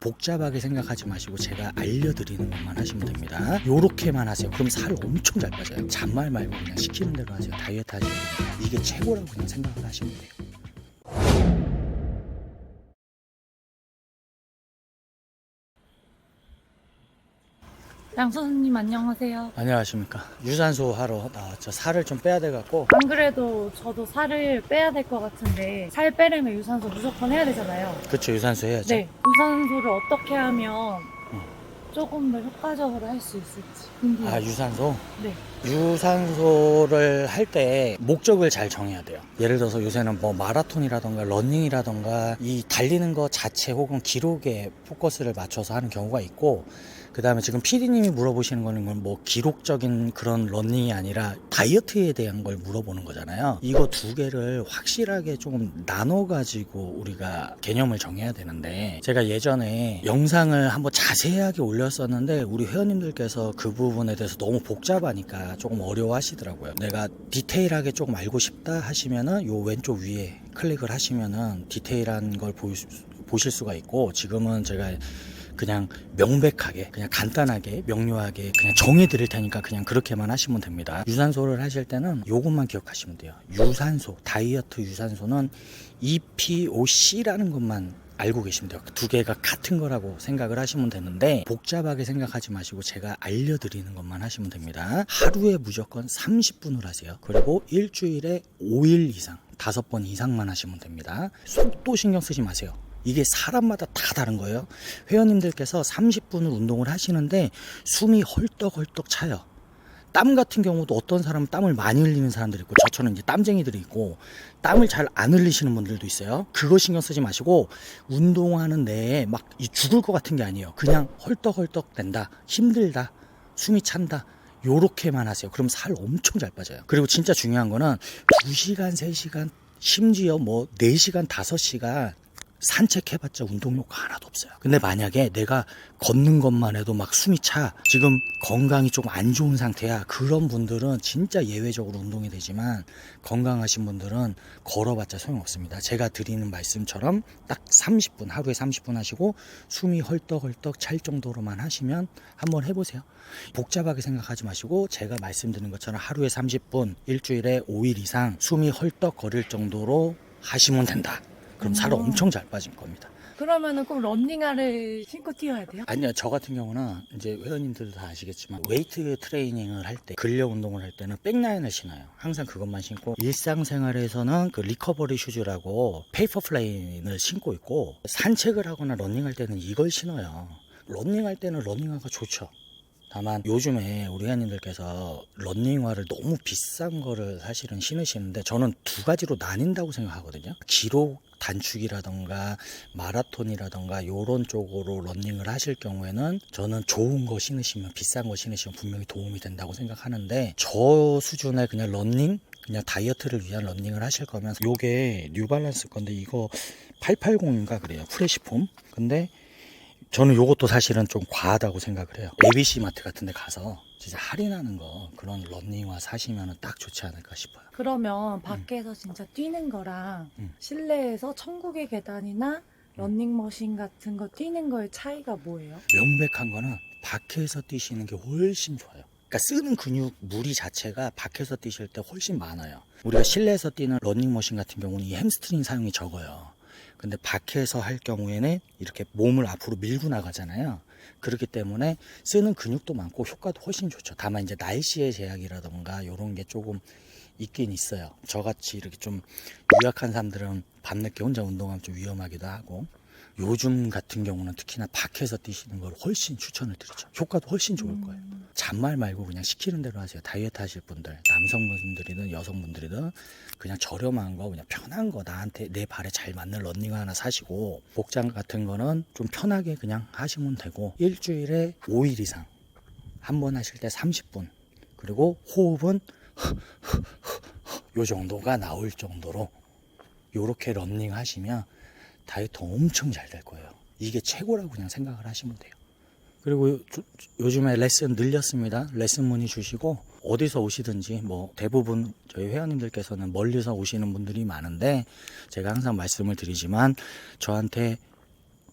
복잡하게 생각하지 마시고 제가 알려드리는 것만 하시면 됩니다. 요렇게만 하세요. 그럼 살 엄청 잘 빠져요. 잔말 말고 그냥 시키는 대로 하세요. 다이어트 하시면 됩니다. 이게 최고라고 그냥 생각을 하시면 돼요. 양 선생님 안녕하세요. 안녕하십니까. 유산소 하러 나왔죠. 살을 좀 빼야 돼갖고 안 그래도 저도 살을 빼야 될 것 같은데 살 빼려면 유산소 무조건 해야 되잖아요. 그쵸 유산소 해야죠. 네, 유산소를 어떻게 하면 음. 조금 더 효과적으로 할 수 있을지 궁금해요. 아 유산소? 네. 유산소를 할 때 목적을 잘 정해야 돼요. 예를 들어서 요새는 뭐 마라톤이라던가 러닝이라던가 이 달리는 것 자체 혹은 기록에 포커스를 맞춰서 하는 경우가 있고 그 다음에 지금 PD님이 물어보시는 거는 건 뭐 기록적인 그런 러닝이 아니라 다이어트에 대한 걸 물어보는 거잖아요. 이거 두 개를 확실하게 조금 나눠가지고 우리가 개념을 정해야 되는데 제가 예전에 영상을 한번 자세하게 올렸었는데 우리 회원님들께서 그 부분에 대해서 너무 복잡하니까 조금 어려워 하시더라고요. 내가 디테일하게 조금 알고 싶다 하시면은 요 왼쪽 위에 클릭을 하시면은 디테일한 걸 수- 보실 수가 있고 지금은 제가 그냥 명백하게 그냥 간단하게 명료하게 그냥 정해 드릴 테니까 그냥 그렇게만 하시면 됩니다. 유산소를 하실 때는 요것만 기억하시면 돼요. 유산소 다이어트 유산소는 EPOC라는 것만 알고 계시면 돼요 두 개가 같은 거라고 생각을 하시면 되는데 복잡하게 생각하지 마시고 제가 알려드리는 것만 하시면 됩니다. 하루에 무조건 30분을 하세요. 그리고 일주일에 5일 이상 다섯 번 이상만 하시면 됩니다. 속도 신경 쓰지 마세요. 이게 사람마다 다 다른 거예요. 회원님들께서 30분을 운동을 하시는데 숨이 헐떡헐떡 차요. 땀 같은 경우도 어떤 사람은 땀을 많이 흘리는 사람들이 있고 저처럼 이제 땀쟁이들이 있고 땀을 잘 안 흘리시는 분들도 있어요. 그거 신경 쓰지 마시고 운동하는 내에 막이 죽을 것 같은 게 아니에요. 그냥 헐떡헐떡 된다. 힘들다. 숨이 찬다. 요렇게만 하세요. 그럼 살 엄청 잘 빠져요. 그리고 진짜 중요한 거는 2시간, 3시간, 심지어 뭐 4시간, 5시간 산책해봤자 운동 효과 하나도 없어요. 근데 만약에 내가 걷는 것만 해도 막 숨이 차, 지금 건강이 조금 안 좋은 상태야. 그런 분들은 진짜 예외적으로 운동이 되지만 건강하신 분들은 걸어봤자 소용없습니다. 제가 드리는 말씀처럼 딱 30분, 하루에 30분 하시고 숨이 헐떡헐떡 찰 정도로만 하시면 한번 해보세요. 복잡하게 생각하지 마시고 제가 말씀드린 것처럼 하루에 30분, 일주일에 5일 이상 숨이 헐떡거릴 정도로 하시면 된다. 그럼 살 음. 엄청 잘 빠질 겁니다. 그러면은 꼭 런닝화를 신고 뛰어야 돼요? 아니요, 저 같은 경우는 이제 회원님들도 다 아시겠지만 웨이트 트레이닝을 할 때, 근력 운동을 할 때는 백라인을 신어요. 항상 그것만 신고 일상생활에서는 그 리커버리 슈즈라고 페이퍼 플레인을 신고 있고 산책을 하거나 러닝할 때는 이걸 신어요. 러닝할 때는 러닝화가 좋죠. 다만 요즘에 우리 회원님들께서 런닝화를 너무 비싼 거를 사실은 신으시는데 저는 두 가지로 나뉜다고 생각하거든요. 기록 단축이라던가 마라톤이라던가 요런 쪽으로 런닝을 하실 경우에는 저는 좋은 거 신으시면 비싼 거 신으시면 분명히 도움이 된다고 생각하는데 저 수준의 그냥 런닝 그냥 다이어트를 위한 런닝을 하실 거면 요게 뉴발란스 건데 이거 880인가 그래요 프레시폼 근데 저는 요것도 사실은 좀 과하다고 생각을 해요. ABC 마트 같은 데 가서 진짜 할인하는 거 그런 런닝화 사시면 딱 좋지 않을까 싶어요. 그러면 밖에서 진짜 뛰는 거랑 음. 실내에서 천국의 계단이나 런닝머신 같은 거 뛰는 거의 차이가 뭐예요? 명백한 거는 밖에서 뛰시는 게 훨씬 좋아요. 그러니까 쓰는 근육 무리 자체가 밖에서 뛰실 때 훨씬 많아요. 우리가 실내에서 뛰는 러닝머신 같은 경우는 이 햄스트링 사용이 적어요. 근데 밖에서 할 경우에는 이렇게 몸을 앞으로 밀고 나가잖아요. 그렇기 때문에 쓰는 근육도 많고 효과도 훨씬 좋죠. 다만 이제 날씨의 제약이라던가 이런 게 조금 있긴 있어요. 저같이 이렇게 좀 유약한 사람들은 밤늦게 혼자 운동하면 좀 위험하기도 하고 요즘 같은 경우는 특히나 밖에서 뛰시는 걸 훨씬 추천을 드리죠. 효과도 훨씬 좋을 거예요. 잔말 말고 그냥 시키는 대로 하세요. 다이어트 하실 분들, 남성분들이든 여성분들이든 그냥 저렴한 거, 그냥 편한 거, 나한테 내 발에 잘 맞는 런닝 하나 사시고 복장 같은 거는 좀 편하게 그냥 하시면 되고 일주일에 5일 이상 한 번 하실 때 30분 그리고 호흡은 요 정도가 나올 정도로 요렇게 런닝 하시면 다이어트 엄청 잘 될 거예요. 이게 최고라고 그냥 생각을 하시면 돼요. 그리고 요, 즘에 레슨 늘렸습니다. 레슨 문의 주시고 어디서 오시든지 뭐 대부분 저희 회원님들께서는 멀리서 오시는 분들이 많은데 제가 항상 말씀을 드리지만 저한테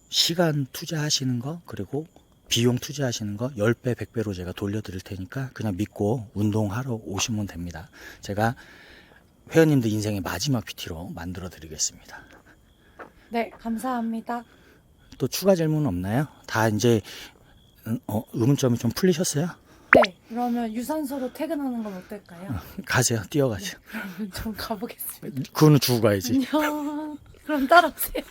시간 투자하시는 거 그리고 비용 투자하시는 거 10배, 100배로 제가 돌려드릴 테니까 그냥 믿고 운동하러 오시면 됩니다. 제가 회원님들 인생의 마지막 PT로 만들어 드리겠습니다. 네, 감사합니다. 또 추가 질문 없나요? 다 이제 음, 어, 의문점이 좀 풀리셨어요? 네, 그러면 유산소로 퇴근하는 건 어떨까요? 가세요. 뛰어가세요. 그러면 좀 가보겠습니다. 그거는 주고 가야지. 안녕. 그럼 따라오세요.